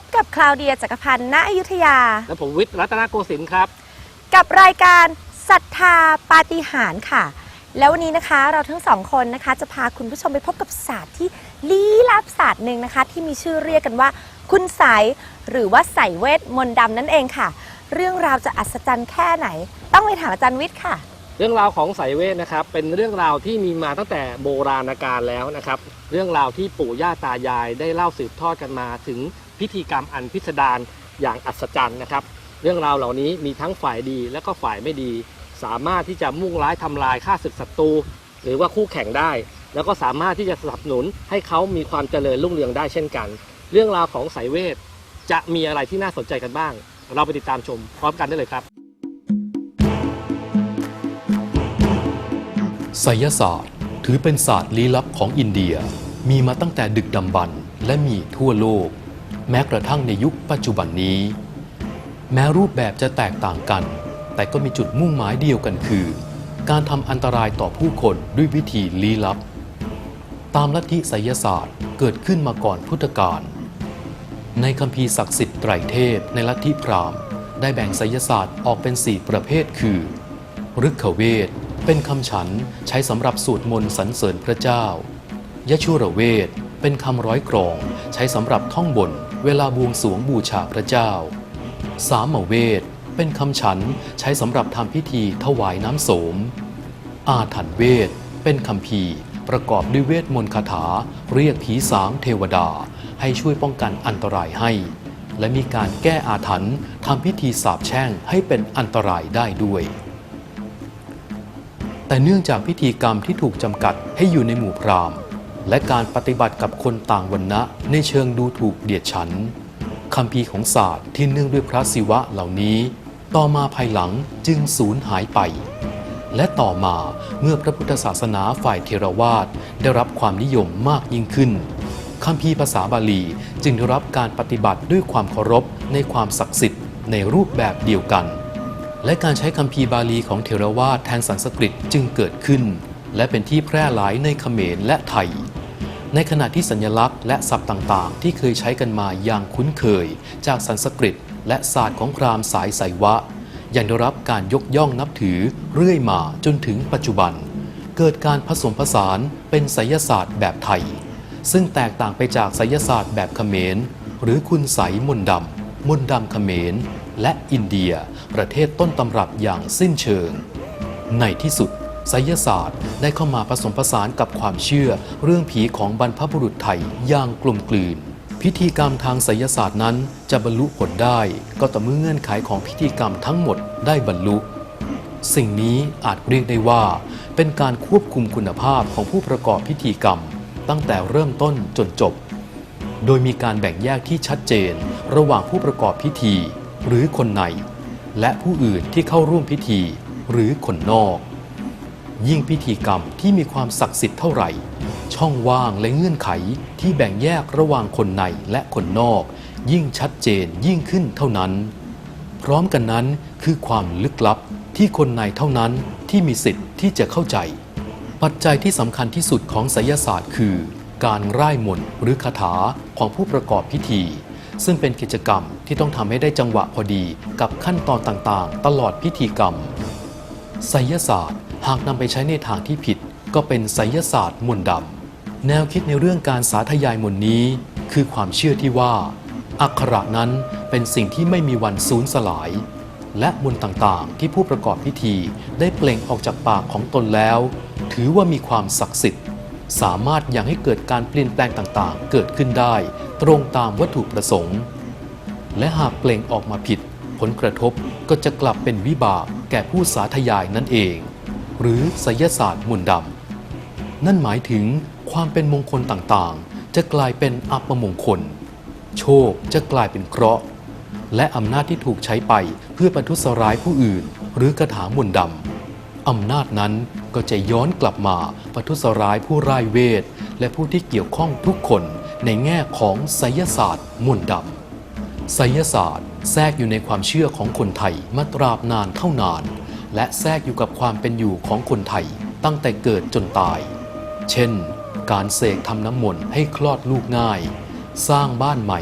บกับคลาวเดียจักรพันธ์ณอยุธยา และผมวิทย์รัตนโกสินทร์ครับ กับรายการศรัทธาปาฏิหาริย์ค่ะ แล้ววันนี้นะคะเราทั้งสองคนนะคะ จะพาคุณผู้ชมไปพบกับศาสตร์ที่ลี้ลับศาสตร์หนึ่งนะคะ ที่มีชื่อเรียกกันว่า คุณไสยหรือว่าไสยเวทมนต์ดำนั่นเองค่ะ เรื่องราวจะอัศจรรย์แค่ไหน ต้องไปถามอาจารย์วิทย์ค่ะ เรื่องราวของสายเวทนะครับ เป็นเรื่องราวที่มีมาตั้งแต่โบราณกาลแล้วนะครับ เรื่องราวที่ปู่ย่าตายายได้เล่าสืบทอดกันมาถึง พิธีกรรมอันพิสดารอย่างอัศจรรย์นะครับ เรื่องราวเหล่านี้มีทั้งฝ่ายดีและก็ฝ่ายไม่ดี สามารถที่จะมุ่งร้ายทำลายฆ่าศึกศัตรูหรือว่าคู่แข่งได้ แล้วก็สามารถที่จะสนับสนุนให้เขามีความเจริญรุ่งเรืองได้เช่นกัน เรื่องราวของสายเวทจะมีอะไรที่น่าสนใจกันบ้าง เราไปติดตามชมพร้อมกันได้เลยครับไสยศาสตร์ถือเป็นศาสตร์ลี้ลับของอินเดีย มีมาตั้งแต่ดึกดำบรรพ์และมีทั่วโลก แม้กระทั่งในยุคปัจจุบันนี้ แม้รูปแบบจะแตกต่างกัน แต่ก็มีจุดมุ่งหมายเดียวกันคือ การทำอันตรายต่อผู้คนด้วยวิธีลี้ลับ ตามลัทธิไสยศาสตร์เกิดขึ้นมาก่อนพุทธกาลในคัมภีร์ศักดิ์สิทธิ์ไตรเทพในลัทธิพราหมณ์ ได้แบ่งไสยศาสตร์ออกเป็น 4 ประเภทคือฤกขเวทเป็นคำฉันใช้สำหรับสวดมนต์สรรเสริญพระเจ้ายชุระเวทเป็นคำร้อยกรอง ใช้สำหรับท่องบน เวลาบวงสวงบูชาพระเจ้า สามเวทเป็นคำฉันใช้สำหรับทำพิธีถวายน้ำโสม อาถรรพ์เวทเป็นคำพีประกอบด้วยเวทมนต์คาถา เรียกผีสางเทวดา ให้ช่วยป้องกันอันตรายให้ และมีการแก้อาถรรพ์ทำพิธีสาบแช่งให้เป็นอันตรายได้ด้วย แต่เนื่องจากพิธีกรรมที่ถูกจำกัดให้อยู่ในหมู่พราหมณ์ และการปฏิบัติกับคนต่างวรรณะในเชิงดูถูกเดียดฉันคำพีของศาสตร์ที่เนื่องด้วยพระศิวะเหล่านี้ ต่อมาภายหลังจึงสูญหายไป และต่อมาเมื่อพระพุทธศาสนาฝ่ายเทรวาสได้รับความนิยมมากยิ่งขึ้นคำพีภาษาบาลีจึงได้รับการปฏิบัติด้วยความเคารพในความศักดิ์สิทธิ์ในรูปแบบเดียวกัน และการใช้คัมภีบาลีของเทรวาสแทนสันสกฤตจึงเกิดขึ้น และเป็นที่แพร่หลายในเขมรและไทย ในขณะที่สัญลักษณ์และศัพท์ต่างๆ ที่เคยใช้กันมาอย่างคุ้นเคย จากสันสกฤตและศาสตร์ของพราหมณ์สายไสยวะ ยังได้รับการยกย่องนับถือเรื่อยมาจนถึงปัจจุบัน เกิดการผสมผสานเป็นไสยศาสตร์แบบไทย ซึ่งแตกต่างไปจากไสยศาสตร์แบบเขมร หรือคุณไสยมนดำมนดำเขมร และอินเดีย ประเทศต้นตำรับอย่างสิ้นเชิง ในที่สุด ไสยศาสตร์ได้เข้ามาผสมผสานกับความเชื่อ เรื่องผีของบรรพบุรุษไทยอย่างกลมกลืน พิธีกรรมทางไสยศาสตร์นั้นจะบรรลุผลได้ ก็ต่อเมื่อเงื่อนไขของพิธีกรรมทั้งหมดได้บรรลุ สิ่งนี้อาจเรียกได้ว่า เป็นการควบคุมคุณภาพของผู้ประกอบพิธีกรรม ตั้งแต่เริ่มต้นจนจบ โดยมีการแบ่งแยกที่ชัดเจน ระหว่างผู้ประกอบพิธี หรือคนใน และผู้อื่นที่เข้าร่วมพิธี หรือคนนอก ยิ่งพิธีกรรมที่มีความศักดิ์สิทธิ์เท่าไหร่ ช่องว่างและเงื่อนไขที่แบ่งแยกระหว่างคนในและคนนอก ยิ่งชัดเจนยิ่งขึ้นเท่านั้น พร้อมกันนั้นคือความลึกลับที่คนในเท่านั้นที่มีสิทธิ์ที่จะเข้าใจ ปัจจัยที่สำคัญที่สุดของไสยศาสตร์คือ การร่ายมนต์หรือคาถาของผู้ประกอบพิธี ซึ่งเป็นกิจกรรมที่ต้องทำให้ได้จังหวะพอดีกับขั้นตอนต่างๆ ตลอดพิธีกรรมไสยศาสตร์ หากนำไปใช้ในทางที่ผิด ก็เป็นไสยศาสตร์มนต์ดำแนวคิดในเรื่องการสาธยายมนต์นี้ คือความเชื่อที่ว่า อักขระนั้นเป็นสิ่งที่ไม่มีวันสูญสลาย และมนต์ต่างๆ ที่ผู้ประกอบพิธีได้เปล่งออกจากปากของตนแล้ว ถือว่ามีความศักดิ์สิทธิ์ สามารถยังให้เกิดการเปลี่ยนแปลงต่างๆ เกิดขึ้นได้ ตรงตามวัตถุประสงค์ และหากเปล่งออกมาผิด ผลกระทบก็จะกลับเป็นวิบากแก่ผู้สาธยายนั่นเอง หรือไสยศาสตร์มนต์ดำ นั่นหมายถึงความเป็นมงคลต่างๆ จะกลายเป็นอัปมงคล โชคจะกลายเป็นเคราะห์ และอำนาจที่ถูกใช้ไปเพื่อประทุษร้ายผู้อื่น หรือกระถามนต์ดำ อำนาจนั้นก็จะย้อนกลับมาประทุษร้ายผู้ร่ายเวท และผู้ที่เกี่ยวข้องทุกคนในแง่ของไสยศาสตร์มนต์ดำไสยศาสตร์แทรกอยู่ในความเชื่อของคนไทยมาตราบนานเท่านาน และแทรกอยู่กับความเป็นอยู่ของคนไทยตั้งแต่เกิดจนตาย เช่น การเสกทำน้ำมนต์ให้คลอดลูกง่าย สร้างบ้านใหม่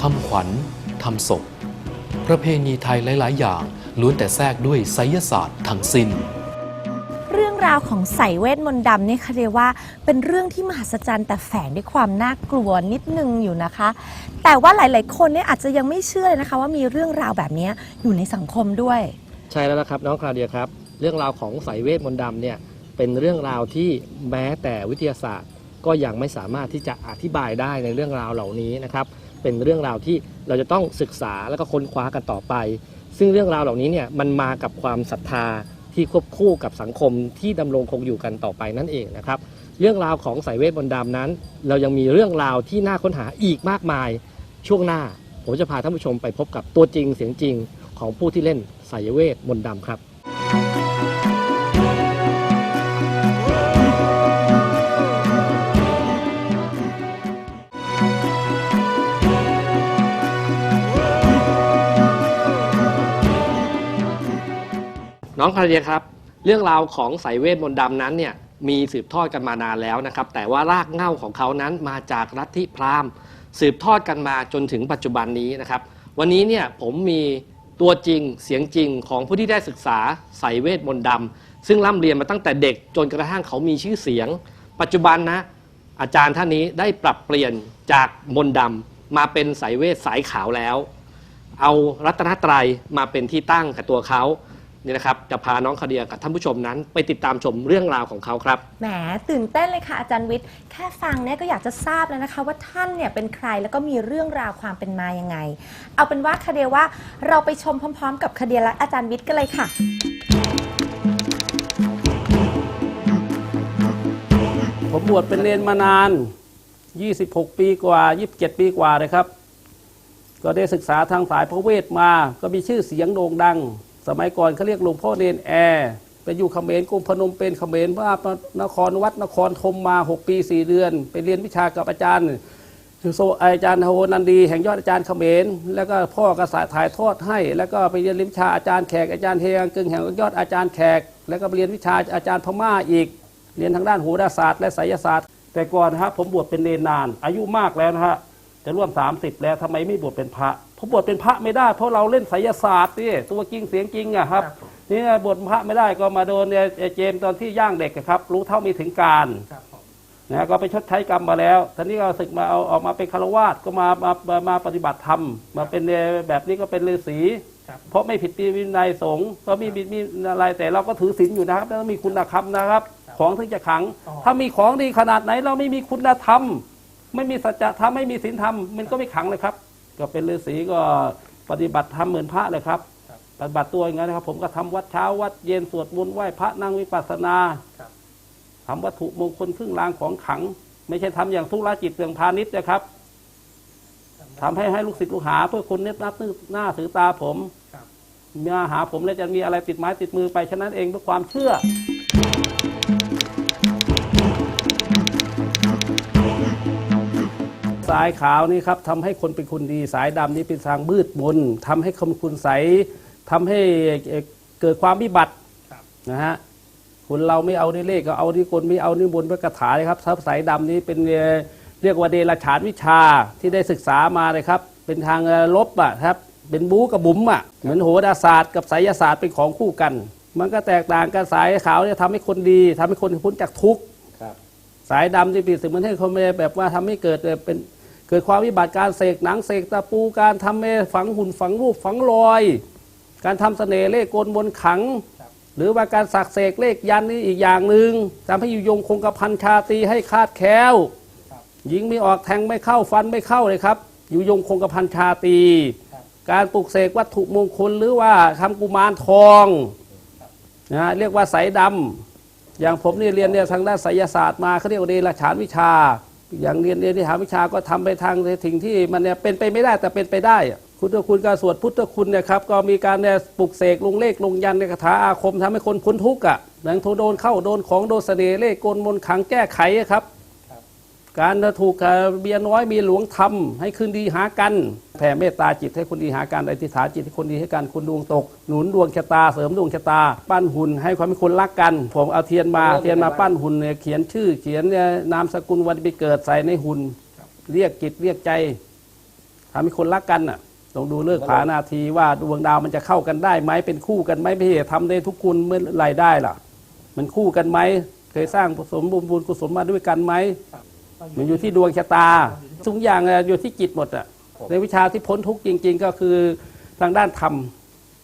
ทำขวัญทำศพ ประเพณีไทยหลาย ๆ อย่างล้วนแต่แทรกด้วยไสยศาสตร์ทั้งสิ้น เรื่องราวของใส่เวทมนต์ดำเนี่ยค่ะเรียกว่า เป็นเรื่องที่มหัศจรรย์แต่แฝงด้วยความน่ากลัวนิดนึงอยู่นะคะ แต่ว่าหลาย ๆ คนเนี่ยอาจจะยังไม่เชื่อเลยนะคะ ว่ามีเรื่องราวแบบนี้อยู่ในสังคมด้วย ใช่แล้วนะครับน้องคลาเดียครับ เรื่องราวของสายเวทมนต์ดำเนี่ยเป็นเรื่องราวที่แม้แต่วิทยาศาสตร์ ก็ยังไม่สามารถที่จะอธิบายได้ในเรื่องราวเหล่านี้นะครับ เป็นเรื่องราวที่เราจะต้องศึกษาแล้วก็ค้นคว้ากันต่อไป ซึ่งเรื่องราวเหล่านี้เนี่ยมันมากับความศรัทธาที่ควบคู่กับสังคมที่ดำรงคงอยู่กันต่อไปนั่นเองนะครับ เรื่องราวของสายเวทมนต์ดำนั้น เรายังมีเรื่องราวที่น่าค้นหาอีกมากมาย ช่วงหน้า ผมจะพาท่านผู้ชมไปพบกับตัวจริงเสียงจริง ของผู้ที่เล่นสายเวทมนต์ดำครับน้องคาเดียครับ เรื่องราวของสายเวทมนต์ดำนั้นเนี่ยมีสืบทอดกันมานานแล้วนะครับ แต่ว่ารากเหง้าของเขานั้นมาจากลัทธิพราหมณ์ สืบทอดกันมาจนถึงปัจจุบันนี้นะครับ วันนี้เนี่ยผมมี ตัวจริงเสียงจริงของผู้ที่ได้ศึกษาสายเวทมนต์ดำซึ่งร่ำเรียนมาตั้งแต่เด็กจนกระทั่งเขามีชื่อเสียง ปัจจุบันนะ อาจารย์ท่านนี้ได้ปรับเปลี่ยนจากมนต์ดำมาเป็นสายเวทสายขาวแล้ว เอารัตนตรัยมาเป็นที่ตั้งกับตัวเขา นี่นะครับจะพาน้องคาเดียกับท่านผู้ชมนั้น ไปติดตามชมเรื่องราวของเขาครับ แหมตื่นเต้นเลยค่ะอาจารย์วิทย์ แค่ฟังเนี่ยก็อยากจะทราบแล้วนะคะ ว่าท่านเนี่ยเป็นใครแล้วก็มีเรื่องราวความเป็นมายังไง เอาเป็นว่าคาเดียว่าเราไปชมพร้อม ๆ กับคาเดียและอาจารย์วิทย์กันเลยค่ะ ผมบวชเป็นเนนมานาน 26 ปีกว่า 27 ปีกว่าเลยครับ ก็ได้ศึกษาทางสายพระเวทมา ก็มีชื่อเสียงโด่งดัง สมัยก่อนเขาเรียกหลวงพ่อเนนแอร์ไปอยู่เขมรกรุงพนมเป็นเขมรพระนครวัดนครธมมา 6 ปี 4 เดือน ไปเรียนวิชากับอาจารย์โซอาจารย์โฮนันดี แห่งยอดอาจารย์เขมรแล้วก็พ่อก็สายถ่ายทอดให้ แล้วก็ไปเรียนวิชาอาจารย์แขกอาจารย์เฮงกึ่งแห่งยอดอาจารย์แขก แล้วก็เรียนวิชาอาจารย์พม่าอีก เรียนทางด้านโหราศาสตร์และไสยศาสตร์ แต่ก่อนนะครับผมบวชเป็นเนนนาน อายุมากแล้วนะฮะจะร่วม 30 แล้วทำไมไม่บวชเป็นพระ ผมบวชเป็นพระไม่ได้ เพราะเราเล่นไสยศาสตร์นี่ตัวจริงเสียงจริงอะครับนี่บวชพระไม่ได้ก็มาโดนเนี่ยเจมส์ตอนที่ย่างเด็กอะครับ รู้เท่าไม่ถึงการนะก็ไปชดใช้กรรมมาแล้วทีนี้ก็ศึกมาเอาออกมาเป็นคารวาสก็มามามามาปฏิบัติธรรม มาเป็นเนี่ยแบบนี้ก็เป็นฤาษีเพราะไม่ผิดวินัยสงฆ์ก็มีมีมีอะไรแต่เราก็ถือศีลอยู่นะครับแล้วมีคุณธรรมนะครับ ของถึงจะขัง ถ้ามีของดีขนาดไหนเราไม่มีคุณธรรม ไม่มีสัจธรรมไม่มีศีลธรรมมันก็ไม่ขังเลยครับ ก็เป็นฤาษีก็ปฏิบัติธรรมเหมือนพระเลยครับปฏิบัติตัวอย่างนั้นนะครับ ผมก็ทำวัดเช้าวัดเย็นสวดมนต์ไหว้พระนั่งวิปัสสนาทำวัตถุมงคลครึ่งรางของขัง ไม่ใช่ทำอย่างธุรกิจเรื่องพาณิชย์นะครับทำให้ให้ลูกศิษย์ลูกหา เพื่อคนเน็ตนับหน้าถือตาผมมาหาผมแล้วจะมีอะไรติดไม้ติดมือไปฉะนั้นเองเพื่อความเชื่อ สายขาวนี่ครับทำให้คนเป็นคนดี สายดำนี่เป็นทางมืดมนทำให้คนคุณใสทำให้เอ่อเกิดความวิบัตินะฮะคนเราไม่เอาในเลขก็เอาที่คนไม่เอานิมนต์พระคาถาเลยครับทับสายดำนี้เป็นเอ่อเรียกว่าเดรัจฉานวิชาที่ได้ศึกษามาเลยครับ เป็นทางเอ่อลบอะครับ เป็นบู๊กับบุ๋มอะเหมือนโหราศาสตร์กับไสยศาสตร์เป็นของคู่กัน มันก็แตกต่างกันสายขาวเนี่ยทำให้คนดีทำให้คนพ้นจากทุกข์สายดำที่ปีเสมือนให้คนไม่ได้แบบว่าทำให้เกิดเอ่อเป็น เกิดความวิบัติการเสกหนังเสกตะปูการทำให้ฝังหุ่นฝังรูปฝังรอย การทำเสน่ห์เลขกลบนขัง หรือว่าการสักเสกเลขยันนี่อีกอย่างหนึ่งทำให้อยู่ยงคงกระพันชาตีให้คาดแคล้วยิงไม่ออกแทงไม่เข้าฟันไม่เข้าเลยครับ อยู่ยงคงกระพันชาตีการปลุกเสกวัตถุมงคลหรือว่าทำกุมารทองนะฮะเรียกว่าสายดำอย่างผมนี่เรียนเนี่ยทางด้านไสยศาสตร์มาเขาเรียกว่าเดรัจฉานวิชา อย่างเรียนเรียนที่หาวิชาก็ทำไปทางสิ่งที่มันเนี่ยเป็นไปไม่ได้แต่เป็นไปได้อะพุทธคุณการสวดพุทธคุณเนี่ยครับก็มีการเนี่ยปลุกเสกลงเลขลงยันในคาถาอาคมทำให้คนพ้นทุกข์อะหลังโดนเข้าโดนของโดนเสน่ห์เลขกลมนขังแก้ไขครับ การถูกเบียน้อยมีหลวงทำให้คืนดีหากันแผ่เมตตาจิตให้คนดีหากันอธิษฐานจิตให้คนดีให้กันคนดวงตก หนุนดวงชะตาเสริมดวงชะตา ปั้นหุ่นให้ความเป็นคนรักกัน ผมเอาเทียนมาเทียนมาปั้นหุ่นเนี่ยเขียนชื่อ เขียนนามสกุลวันปีเกิดใส่ในหุ่นเรียกจิตเรียกใจทำให้คนรักกันอะต้องดูเลิกผานาทีว่าดวงดาวมันจะเข้ากันได้ไหมเป็นคู่กันไหมไม่ทำได้ทุกคุณเมื่อไรได้ล่ะ มันคู่กันไหมเคยสร้างผสมบุญกุศลมาด้วยกันไหม มันอยู่ที่ดวงชะตาทุกอย่างอยู่ที่จิตหมดอะในวิชาที่พ้นทุกข์จริง ๆ ก็คือทางด้านธรรม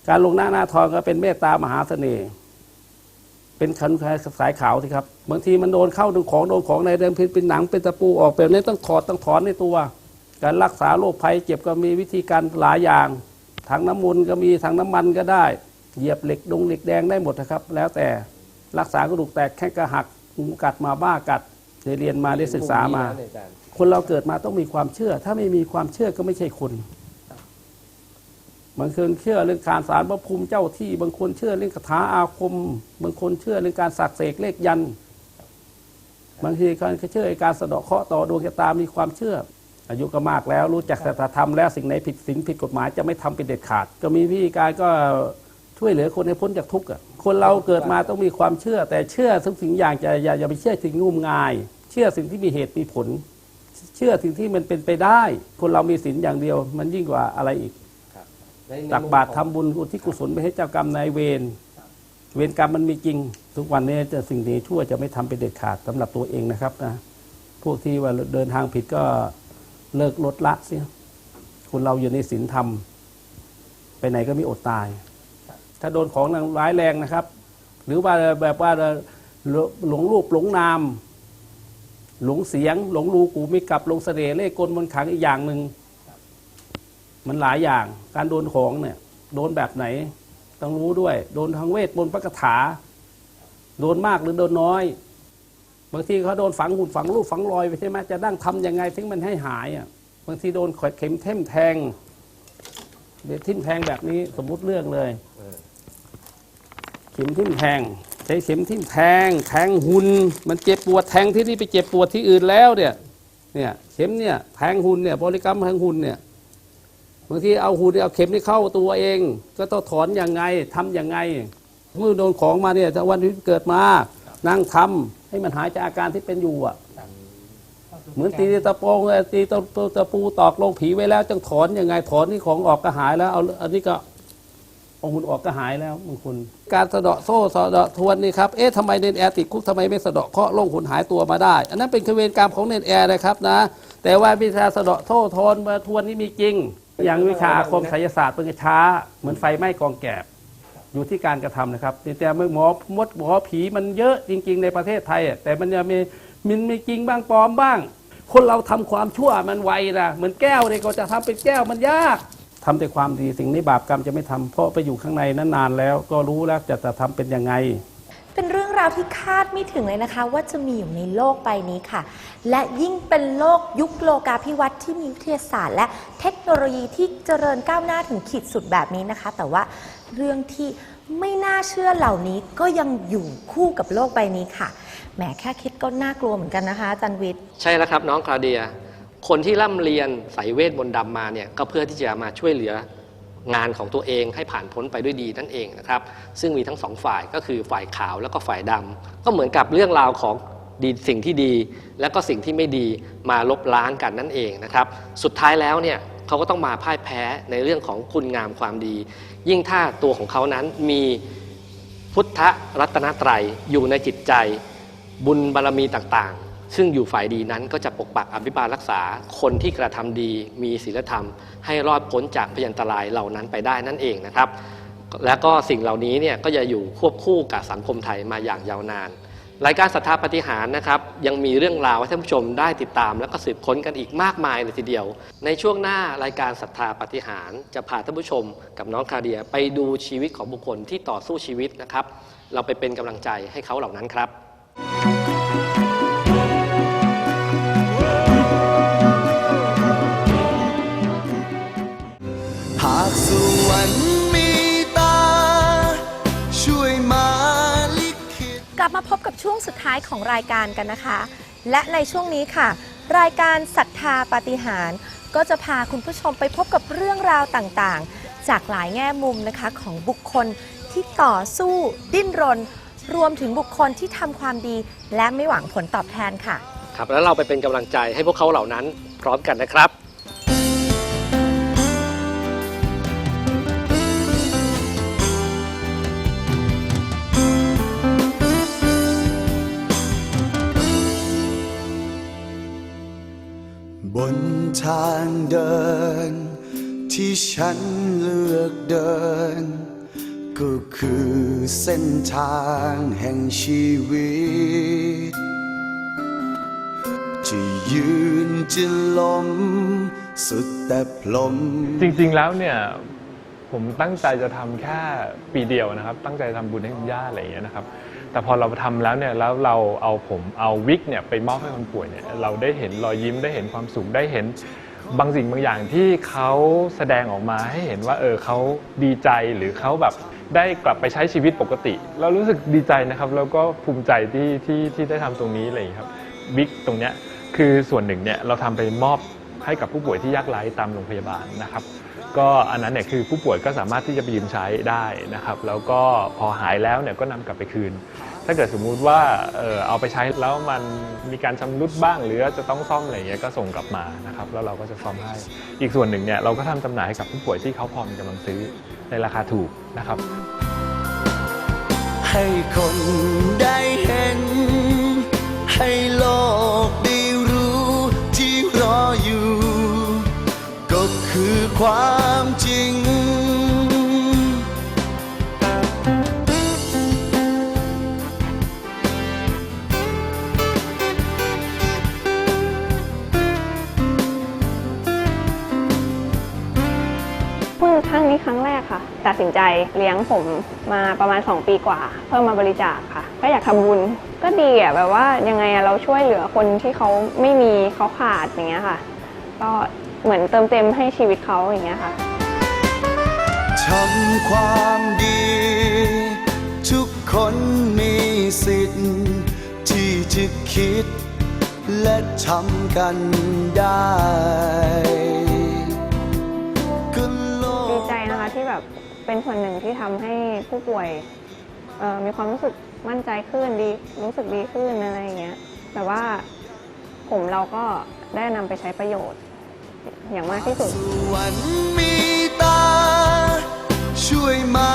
การลงหน้าหน้าทองก็เป็นเมตตามหาเสน่ห์เป็นขันสายขาวสิครับบางทีมันโดนเข้าโดนของโดนของในเดิมพินเป็นหนังเป็นตะปูออกแบบนี้ต้องถอดต้องถอนในตัว การรักษาโรคภัยเจ็บก็มีวิธีการหลายอย่างถังน้ำมนต์ก็มีถังน้ำมันก็ได้ เหยียบเหล็กดงเหล็กแดงได้หมดนะครับ แล้วแต่รักษากระดูกแตกแค่กระหักงูกัดมาบ้ากัด ได้เรียนมาได้ศึกษามา คนเราเกิดมาต้องมีความเชื่อ ถ้าไม่มีความเชื่อก็ไม่ใช่คนบางคนเชื่อเรื่องการสารพระภูมิเจ้าที่ บางคนเชื่อเรื่องคาถาอาคม บางคนเชื่อเรื่องการสักเสกเลขยันต์บางทีเขาเชื่อในการสะเดาะเคราะห์ต่อดวงชะตามีความเชื่อ อายุก็มากแล้วรู้จักศาสนาธรรมแล้วสิ่งไหนผิดสิ่งผิดกฎหมายจะไม่ทำเป็นเด็ดขาด ก็มีวิธีการก็ช่วยเหลือคนให้พ้นจากทุกข์อะคนเราเกิดมาต้องมีความเชื่อ แต่เชื่อทุกสิ่งอย่างจะอย่าอย่าไปเชื่อสิ่งงมงายเชื่อสิ่งที่มีเหตุมีผล เชื่อสิ่งที่มันเป็นไปได้ คนเรามีศีลอย่างเดียว มันยิ่งกว่าอะไรอีกตักบาตรทำบุญอุทิศกุศลไปให้เจ้ากรรมนายเวรเวรกรรมมันมีจริง ทุกวันนี้จะสิ่งดีชั่วจะไม่ทำเป็นเด็ดขาดสำหรับตัวเองนะครับนะพวกที่ว่าเดินทางผิดก็เลิกลดละเสียคนเราอยู่ในศีลธรรม ไปไหนก็มีอดตาย ถ้าโดนของร้ายแรงนะครับ หรือว่าแบบว่าหลงรูปหลงนาม หลงเสียง หลงรูกูมีกับหลงเสน่ห์เล่ห์กลมนต์ขลังอีกอย่างหนึ่งมันหลายอย่าง การโดนของเนี่ยโดนแบบไหน ต้องรู้ด้วย โดนทางเวทบนต์พระคาถา โดนมากหรือโดนน้อย บางทีเขาโดนฝังหุ่นฝังรูปฝังรอยไปใช่ไหมจะดั้งทำยังไงถึงมันให้หายอะบางทีโดนขอดเข็มเท่มแทงเดี๋ยวทิ่มแทงแบบนี้สมมุติเรื่องเลยเข็มทิ่มแทง ใช้เข็มทิ่มแทงแทงหุ่นมันเจ็บปวดแทงที่นี่ไปเจ็บปวดที่อื่นแล้วเนี่ยเนี่ยเข็มเนี่ยแทงหุ่นเนี่ยบริกรรมแทงหุ่นเนี่ยบางทีเอาหุ่นเอาเข็มนี่เข้าตัวเอง ก็ต้องถอนอย่างไงทำอย่างไงเมื่อโดนของมาเนี่ยถ้าวันที่เกิดมานั่งทำให้มันหายจากอาการที่เป็นอยู่อะเหมือนตีตะโปงตีตะปูตะปูตอกลงผีไว้แล้วจังถอนยังไงถอนนี่ของออกก็หายแล้วเอาอันนี้ก็ อาหุ่นออกก็หายแล้วบางคน การสะเดาะโซ่สะเดาะทวนนี่ครับเอ๊ะทำไมเนนแอร์ติดคุกทำไมไม่สะเดาะเคาะห์ลงหุ่นหายตัวมาได้ อันนั้นเป็นเวรกรรมของเนนแอร์นะครับนะ แต่ว่าวิชาสะเดาะโซ่ทอนมาทวนนี่มีจริง อย่างวิชาอาคมไสยศาสตร์เป็นช้า เหมือนไฟไหม้กองแกบอยู่ที่การกระทำนะครับ แต่มือหมอมดหมอผีมันเยอะจริง ๆ ในประเทศไทยอะแต่มันจะมีมันมีจริงบ้างปลอมบ้าง คนเราทำความชั่วมันไวนะเหมือนแก้วเนี่ยก็จะทำเป็นแก้วมันยาก ทำแต่ความดีสิ่งนี้บาปกรรมจะไม่ทำเพราะไปอยู่ข้างในนั้นนานแล้ว ก็รู้แล้วจะจะทำเป็นยังไง เป็นเรื่องราวที่คาดไม่ถึงเลยนะคะ ว่าจะมีอยู่ในโลกใบนี้ค่ะ และยิ่งเป็นโลกยุคโลกาภิวัตน์ที่มีวิทยาศาสตร์ และเทคโนโลยีที่เจริญก้าวหน้าถึงขีดสุดแบบนี้นะคะ แต่ว่าเรื่องที่ไม่น่าเชื่อเหล่านี้ก็ยังอยู่คู่กับโลกใบนี้ค่ะแหมแค่คิดก็น่ากลัวเหมือนกันนะคะอาจันวิทย์ใช่แล้วครับน้องคลาเดีย คนที่ร่ำเรียนสายเวทมนต์ดำมาเนี่ยก็เพื่อที่จะมาช่วยเหลืองานของตัวเองให้ผ่านพ้นไปด้วยดีนั่นเองนะครับ ซึ่งมีทั้งสองฝ่ายก็คือฝ่ายขาวแล้วก็ฝ่ายดำก็เหมือนกับเรื่องราวของดีสิ่งที่ดี แล้วก็สิ่งที่ไม่ดีมาลบล้างกันนั่นเองนะครับ สุดท้ายแล้วเนี่ยเขาก็ต้องมาพ่ายแพ้ในเรื่องของคุณงามความดี ยิ่งถ้าตัวของเขานั้นมีพุทธรัตนตรัยอยู่ในจิตใจ บุญบารมีต่าง ซึ่งอยู่ฝ่ายดีนั้นก็จะปกปักอภิบาลรักษาคนที่กระทำดีมีศีลธรรม ให้รอดพ้นจากพยันตรายเหล่านั้นไปได้นั่นเองนะครับ แล้วก็สิ่งเหล่านี้เนี่ยก็จะอยู่ควบคู่กับสังคมไทยมาอย่างยาวนาน รายการศรัทธาปฏิหารนะครับ ยังมีเรื่องราวให้ท่านผู้ชมได้ติดตาม แล้วก็สืบค้นกันอีกมากมายเลยทีเดียว ในช่วงหน้ารายการศรัทธาปฏิหารจะพาท่านผู้ชม กับน้องคาเดียไปดูชีวิตของบุคคลที่ต่อสู้ชีวิตนะครับ เราไปเป็นกำลังใจให้เขาเหล่านั้นครับ ลับมาพบกับช่วงสุดท้ายของรายการกันนะคะ และในช่วงนี้ค่ะ รายการศรัทธาปาฏิหาริย์ก็จะพาคุณผู้ชมไปพบกับเรื่องราวต่างๆ จากหลายแง่มุมนะคะของบุคคลที่ต่อสู้ ดิ้นรน รวมถึงบุคคลที่ทำความดี และไม่หวังผลตอบแทนค่ะ ครับแล้วเราไปเป็นกำลังใจให้พวกเขาเหล่านั้นพร้อมกันนะครับ ทางเดิน ที่ฉันเลือกเดิน ก็คือเส้นทางแห่งชีวิต จะยืนจะล้มสุดแต่พลม จริงๆแล้วเนี่ย ผมตั้งใจจะทำแค่ปีเดียวนะครับ ตั้งใจทำบุญให้คุณย่าอะไรอย่างเงี้ยนะครับ แต่พอเราทำแล้วเนี่ยแล้วเราเอาผมเอาวิกเนี่ยไปมอบให้คนป่วยเนี่ยเราได้เห็นรอยยิ้มได้เห็นความสุขได้เห็นบางสิ่งบางอย่างที่เขาแสดงออกมาให้เห็นว่าเออเขาดีใจหรือเขาแบบได้กลับไปใช้ชีวิตปกติ เรารู้สึกดีใจนะครับ แล้วก็ภูมิใจที่ที่ที่ได้ทำตรงนี้อะไรอย่างเงี้ยครับวิกตรงเนี้ยคือส่วนหนึ่งเนี่ยเราทำไปมอบให้กับผู้ป่วยที่ยากไร้ตามโรงพยาบาลนะครับ ก็อันนั้นเนี่ยคือผู้ป่วยก็สามารถที่จะไปยืมใช้ได้นะครับแล้วก็พอหายแล้วเนี่ยก็นำกลับไปคืน ถ้าเกิดสมมุติว่าเออเอาไปใช้แล้วมันมีการชำรุดบ้าง หรือจะต้องซ่อมอะไรเงี้ยก็ส่งกลับมานะครับแล้วเราก็จะซ่อมให้ อีกส่วนหนึ่งเนี่ยเราก็ทำจำหน่ายให้กับผู้ป่วยที่เขาพอมีกำลังซื้อในราคาถูกนะครับ ให้คนได้เห็นให้โลก คือความจริง เพิ่งครั้งนี้ครั้งแรกค่ะ ตัดสินใจเลี้ยงผมมาประมาณ 2 ปีกว่า เพื่อมาบริจาคค่ะ ก็อยากทำบุญก็ดีอะแบบว่ายังไงอะเราช่วยเหลือคนที่เขาไม่มีเขาขาดอย่างเงี้ยค่ะ ก็ เหมือนเติมเต็มให้ชีวิตเขาอย่างเงี้ยค่ะทำความดี ทุกคนมีสิทธิ์ ที่จะคิด และทำกันได้ก็โลดีกใจนะคะที่แบบเป็นส่วนหนึ่งที่ทำให้ผู้ป่วยเอ่อมีความรู้สึกมั่นใจขึ้นดีรู้สึกดีขึ้นอะไรอย่างเงี้ยแต่ว่าผมเราก็ได้นำไปใช้ประโยชน์ อย่างมากที่สุด สวรรค์มีตา ช่วยมา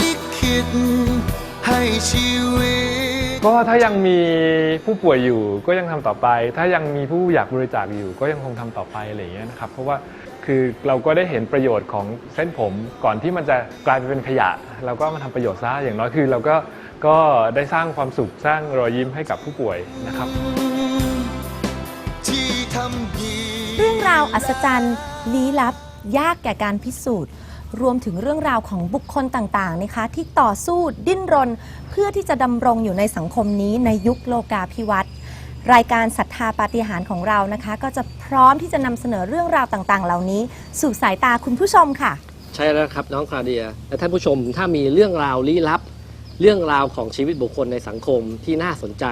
ลิขิตให้ชีวิต ก็ถ้ายังมีผู้ป่วยอยู่ก็ยังทำต่อไป ถ้ายังมีผู้อยากบริจาคอยู่ก็ยังคงทำต่อไปอะไรอย่างเงี้ยนะครับ เพราะว่าคือเราก็ได้เห็นประโยชน์ของเส้นผมก่อนที่มันจะกลายไปเป็นขยะ เราก็เอามาทำประโยชน์ซะอย่างน้อยคือเราก็ก็ได้สร้างความสุขสร้างรอยยิ้มให้กับผู้ป่วยนะครับ ที่ทำดีเรื่องราวอัศจรรย์ลี้ลับ ยากแก่การพิสูจน์ รวมถึงเรื่องราวของบุคคลต่างๆนะคะ ที่ต่อสู้ดิ้นรน เพื่อที่จะดำรงอยู่ในสังคมนี้ในยุคโลกาภิวัตน์รายการศรัทธาปาฏิหาริย์ของเรานะคะ ก็จะพร้อมที่จะนำเสนอเรื่องราวต่างๆ เหล่านี้ สู่สายตาคุณผู้ชมค่ะ ใช่แล้วครับน้องคลาเดียและท่านผู้ชมถ้ามีเรื่องราวลี้ลับ เรื่องราวของชีวิตบุคคลในสังคมที่น่าสนใจ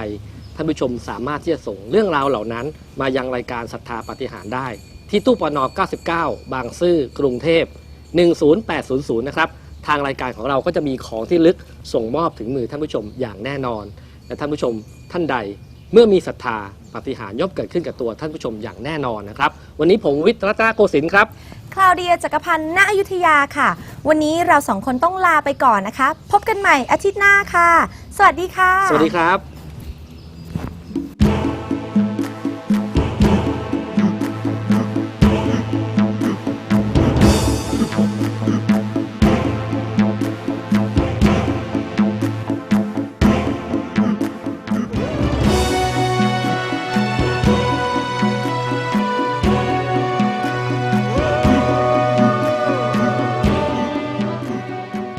ท่านผู้ชมสามารถที่จะส่งเรื่องราวเหล่านั้น มายังรายการศรัทธาปาฏิหาริย์ได้ ที่ตู้ปน99 บางซื่อกรุงเทพ 10800 นะครับ ทางรายการของเราก็จะมีของที่ลึกส่งมอบถึงมือท่านผู้ชมอย่างแน่นอน และท่านผู้ชมท่านใดเมื่อมีศรัทธาปาฏิหาริย์ย่อมเกิดขึ้นกับตัวท่านผู้ชมอย่างแน่นอนนะครับ วันนี้ผมวิทย์รัตนโกสินทร์ครับ คลาวเดียจักรพันธ์ณอยุธยาค่ะ วันนี้เราสองคนต้องลาไปก่อนนะคะ พบกันใหม่อาทิตย์หน้าค่ะ สวัสดีค่ะ สวัสดีครับ